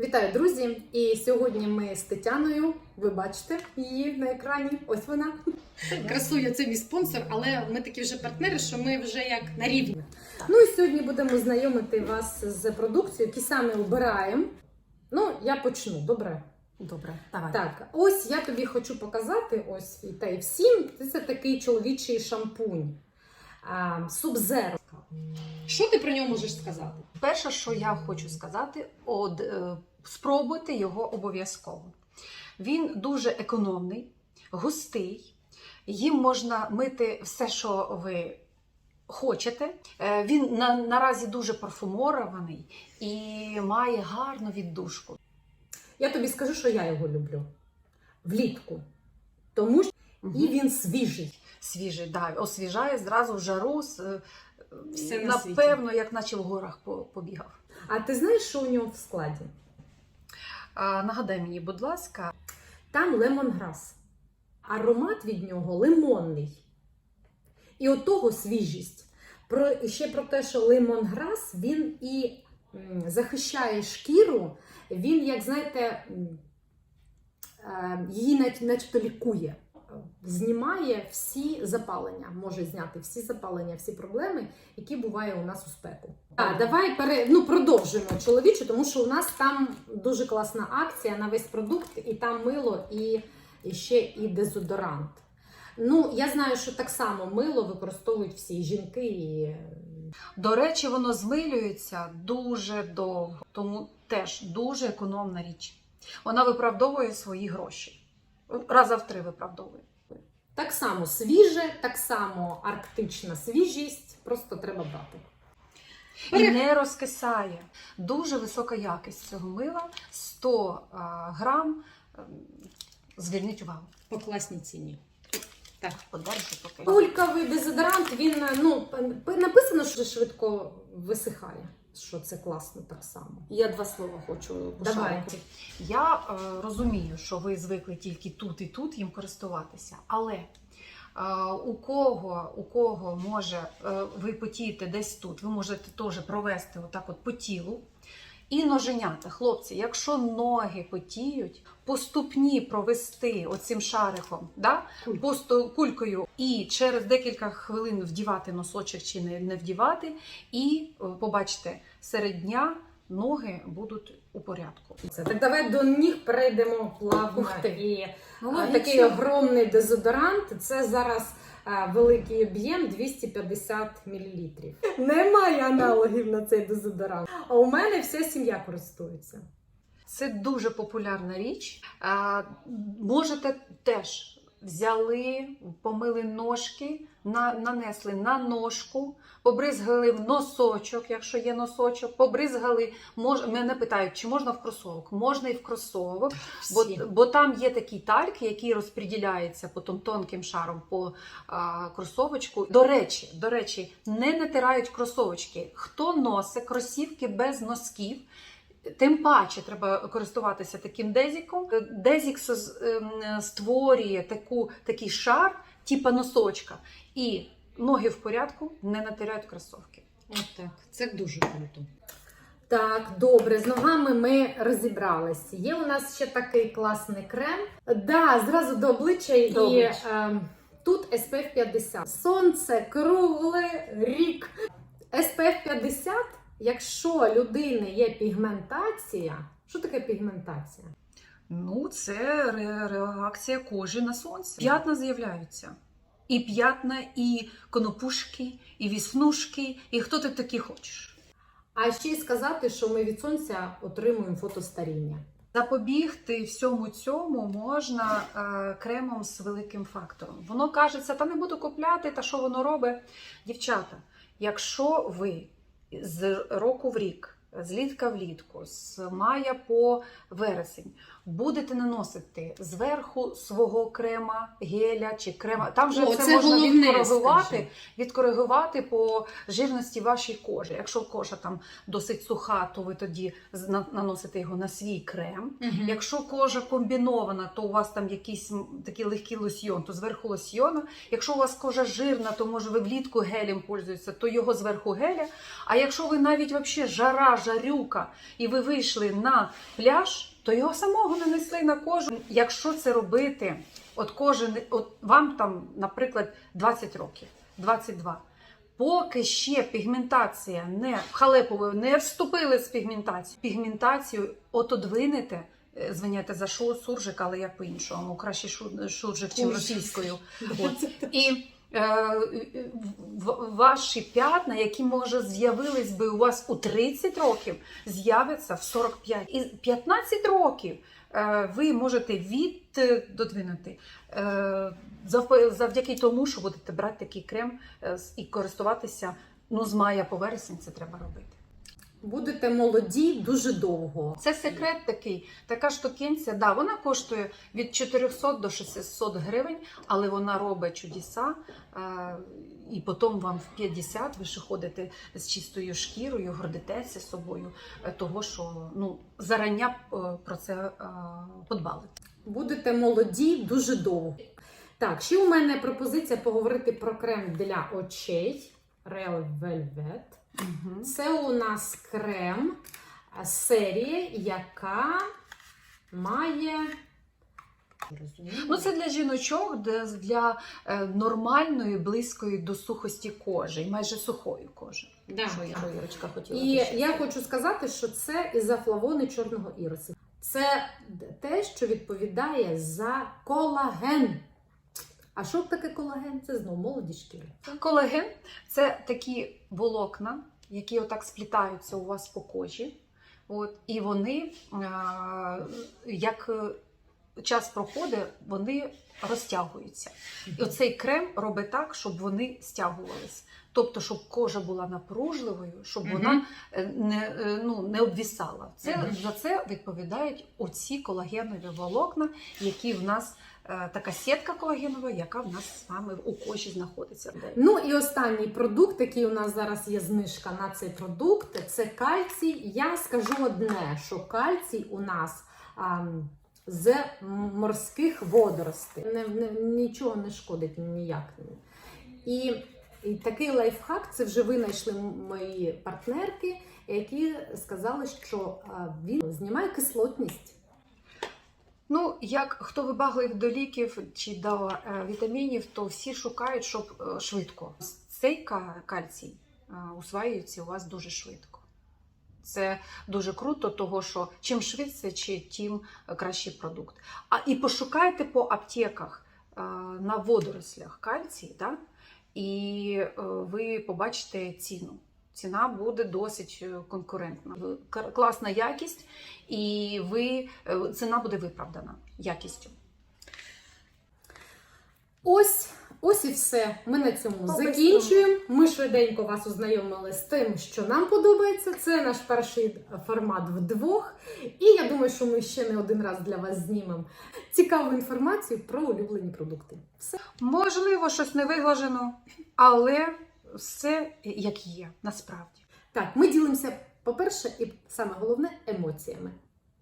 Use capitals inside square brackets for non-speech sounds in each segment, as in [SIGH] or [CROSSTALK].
Вітаю, друзі! І сьогодні ми з Тетяною. Ви бачите її на екрані. Ось вона. Красує це мій спонсор, але ми такі вже партнери, що ми вже як на рівні. Ну і сьогодні будемо знайомити вас з продукцією, які саме обираємо. Ну, я почну, добре. Добре, давай. Так, ось я тобі хочу показати, ось і та й всім. Це такий чоловічий шампунь. Субзеро. Що ти про нього можеш сказати? Перше, що я хочу сказати, от, е, спробуйте його обов'язково. Він дуже економний, густий, їм можна мити все, що ви хочете. Е, Він на, наразі дуже парфумований і має гарну віддушку. Я тобі скажу, що я його люблю влітку. Тому що і він свіжий. Свіжий, да, освіжає зразу жару. Все на світі. Напевно, як наче в горах побігав. А ти знаєш, що у нього в складі? А, нагадай мені, будь ласка, Там лемонграс. Аромат від нього лимонний. І от того свіжість. Про, ще про те, що лимонграс він і захищає шкіру, він, як знаєте, е, її нач- начебто лікує. Знімає всі запалення, може зняти всі запалення, всі проблеми, які буває у нас у спеку. А, давай пере... ну, продовжимо чоловічу, тому що у нас там дуже класна акція на весь продукт, і там мило, і, і ще і дезодорант. Ну, я знаю, що так само мило використовують всі жінки. І... До речі, воно змилюється дуже довго, тому теж дуже економна річ. Вона виправдовує свої гроші. Раза в три виправдовує. Так само свіже, так само арктична свіжість, просто треба брати. І не розкисає. Дуже висока якість цього мила. 100 грам. Ем, Зверніть увагу. По класній ціні. Так. Поки. Кульковий дезодорант, він ну, написано, що швидко висихає. Що це класно так само. Я два слова хочу Давай. пошарити. Я е, розумію, що ви звикли тільки тут і тут їм користуватися, але е, у кого у кого може е, ви потієте десь тут, ви можете теж провести отак от по тілу. І ноженята, хлопці, якщо ноги потіють, по ступні провести оцим шариком, да? Куль. кулькою, і через декілька хвилин вдівати носочок чи не, не вдівати, і е, побачите, серед дня ноги будуть у порядку. Це. Так давай до них перейдемо плавно. Ух ти. І Ну, а, такий огромний дезодорант. Це зараз великий об'єм 250 мл. Немає аналогів на цей дезодорант. А у мене вся сім'я користується. Це дуже популярна річ. А, можете теж взяли, помили ножки, на, нанесли на ножку, побризгали в носочок, якщо є носочок, побризгали. Мож, мене питають, чи можна в кросовок? Можна і в кросовок, бо, бо там є такий тальк, який розподіляється потім тонким шаром по а, кросовочку. До речі, до речі, не натирають кросовочки. Хто носить кросівки без носків? Тим паче треба користуватися таким дезіком. Дезік ем, створює таку, такий шар, типа носочка, і ноги в порядку не натирають кросовки. От так. Це дуже круто. Так, добре, з ногами ми розібралися. Є у нас ще такий класний крем. Да, зразу до обличчя і До обличчя. е, тут SPF 50. Сонце, кругле, рік. SPF 50, якщо людини є пігментація. Що таке пігментація? Ну, це ре- реакція кожи на сонце. П'ятна з'являються. І п'ятна, і конопушки, і віснушки, і хто ти такі хочеш. А ще й сказати, що ми від сонця отримуємо фотостаріння. Запобігти всьому цьому можна е, кремом з великим фактором. Воно кажеться, та не буду купляти, та що воно робить. Дівчата, якщо ви з року в рік, з літка в літку, з мая по вересень будете наносити зверху свого крема, геля чи крема, там же О, це, це можна головне, відкоригувати, відкоригувати по жирності вашої кожи. Якщо кожа там досить суха, то ви тоді наносите його на свій крем. Якщо кожа комбінована, то у вас там якийсь такий легкий лосьйон, то зверху лосьйона. Якщо у вас кожа жирна, то може ви влітку гелем пользуєтеся, то його зверху геля. А якщо ви навіть вообще жара жарюка, і ви вийшли на пляж, то його самого нанесли на кожу. Якщо це робити, от кожен, от вам там, наприклад, 20 років, 22. Поки ще пігментація не в халепу не вступили з пігментацією. Пігментацію отодвинете, е, звиняйте за шо, суржик, але як по-іншому, краще шу- шуржик, чим російською. [LAUGHS] От. І е, ваші п'ятна, які може з'явились би у вас у 30 років, з'явиться в 45. І 15 років е, ви можете віддодвинути е, зав- завдяки тому, що будете брати такий крем е, і користуватися. Ну, з мая по вересень це треба робити. Будете молоді дуже довго. Це секрет такий. Така штукенція, да, вона коштує від 400 до 600 гривень, але вона робить чудеса. Е, і потім вам в 50 ви ще ходите з чистою шкірою, гордитеся собою, е, того що ну, зарання е, про це подбали. Будете молоді дуже довго. Так, ще у мене пропозиція поговорити про крем для очей Real Velvet. Угу. Це у нас крем а, серія, яка має. Ну, це для жіночок, для е, нормальної, близької до сухості кожи, майже сухої кожи. Да. Що я, Ірочка, хотіла І ще я хочу сказати, що це ізофлавони чорного ірису. Це те, що відповідає за колаген. А що таке колаген? Це знову молоді шкіри. Колаген це такі волокна, які отак сплітаються у вас по кожі. От, і вони, е, як час проходить, вони розтягуються. І оцей крем робить так, щоб вони стягувались. Тобто, щоб кожа була напружливою, щоб Мгм. вона е, не, е, ну, не обвісала. Це, Мгм. За це відповідають оці колагенові волокна, які в нас е, така сітка колагенова, яка в нас з вами у кожі знаходиться. Ну і останній продукт, який у нас зараз є знижка на цей продукт, це кальцій. Я скажу одне, що кальцій у нас ам, з морських водоростей. Не, не, нічого не шкодить ніяк. І, і такий лайфхак це вже винайшли мої партнерки, які сказали, що а, він знімає кислотність. Ну, як хто вибаглив до ліків чи до е, вітамінів, то всі шукають, щоб е, швидко. Цей кальцій е, усваюється у вас дуже швидко. Це дуже круто, того що чим швидше, чи тим е, кращий продукт. А і пошукайте по аптеках е, на водорослях кальцій, да? і е, ви побачите ціну. Ціна буде досить конкурентна. Класна якість, і ви, ціна буде виправдана якістю. Ось, ось і все. Ми на цьому По-бистрому. закінчуємо. Ми швиденько вас ознайомили з тим, що нам подобається. Це наш перший формат вдвох. І я думаю, що ми ще не один раз для вас знімемо цікаву інформацію про улюблені продукти. Все. Можливо, щось не виглажено, але все як є, насправді. Так, ми ділимося, по-перше, і саме головне емоціями.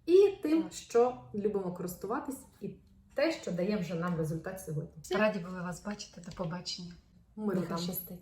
І тим, що любимо користуватись, і те, що дає вже нам результат сьогодні. Раді були вас бачити. До побачення. Миру Нехай щастить.